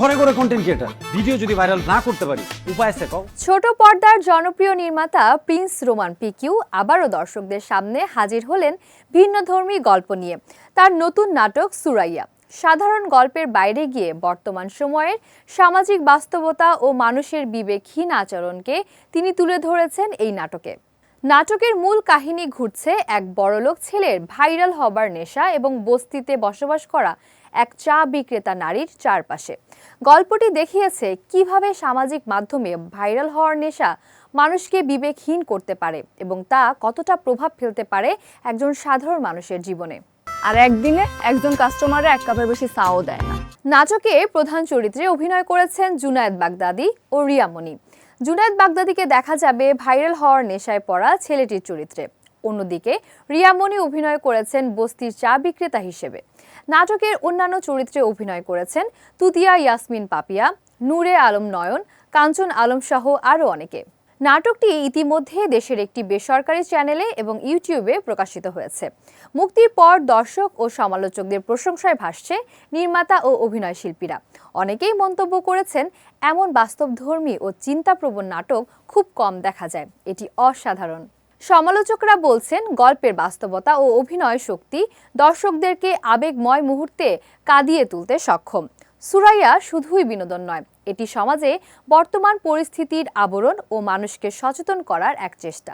ঘরে ঘরে content creator video যদি ভাইরাল না করতে পারি, উপায় আছে কও? ছোট পর্দার জনপ্রিয় নির্মাতা প্রিন্স রোমান পিকিউ আবারও দর্শকদের সামনে হাজির হলেন ভিন্নধর্মী গল্প নিয়ে। তার নতুন নাটক সুরাইয়া। সাধারণ গল্পের বাইরে গিয়ে বর্তমান সময়ের সামাজিক বাস্তবতা ও মানুষের বিবেকহীন আচরণকে তিনি তুলে ধরেছেন এই নাটকে। নাটকের মূল কাহিনী ঘুরছে এক বড়লোক ছেলের ভাইরাল হবার নেশা এবং বস্তিতে বসবাস করা এক চা বিক্রেতা নারীর চারপাশে। গল্পটি দেখিয়েছে কীভাবে সামাজিক মাধ্যমে ভাইরাল হওয়ার নেশা মানুষকে বিবেকহীন করতে পারে এবং তা কতটা প্রভাব ফেলতে পারে একজন সাধারণ মানুষের জীবনে। আর একদিনে একজন কাস্টমারে এক কাপের বেশি চাও দেয় না। নাটকে প্রধান চরিত্রে অভিনয় করেছেন জুনায়েদ বাগদাদি ও রিয়ামণি। জুনায়েদ বাগদাদিকে দেখা যাবে ভাইরাল হওয়ার নেশায় পড়া ছেলেটির চরিত্রে। অন্যদিকে রিয়ামণি অভিনয় করেছেন বস্তির চা বিক্রেতা হিসেবে। নাটকের অন্যান্য চরিত্রে অভিনয় করেছেন তুতিয়া ইয়াসমিন পাপিয়া, নূরে আলম নয়ন, কাঞ্চন আলম সহ আরও অনেকে। নাটকটি ইতিমধ্যে দেশের একটি বেসরকারি চ্যানেলে এবং ইউটিউবে প্রকাশিত হয়েছে। মুক্তির পর দর্শক ও সমালোচকদের প্রশংসায় ভাসছে নির্মাতা ও অভিনয় শিল্পীরা। অনেকেই মন্তব্য করেছেন, এমন বাস্তবধর্মী ও চিন্তাপ্রবণ নাটক খুব কম দেখা যায়। এটি অসাধারণ। সমালোচকরা বলছেন, গল্পের বাস্তবতা ও অভিনয় শক্তি দর্শকদেরকে আবেগময় মুহূর্তে কাঁদিয়ে তুলতে সক্ষম। সুরাইয়া শুধুই বিনোদন নয়, এটি সমাজে বর্তমান পরিস্থিতির আবরণ ও মানুষকে সচেতন করার এক চেষ্টা।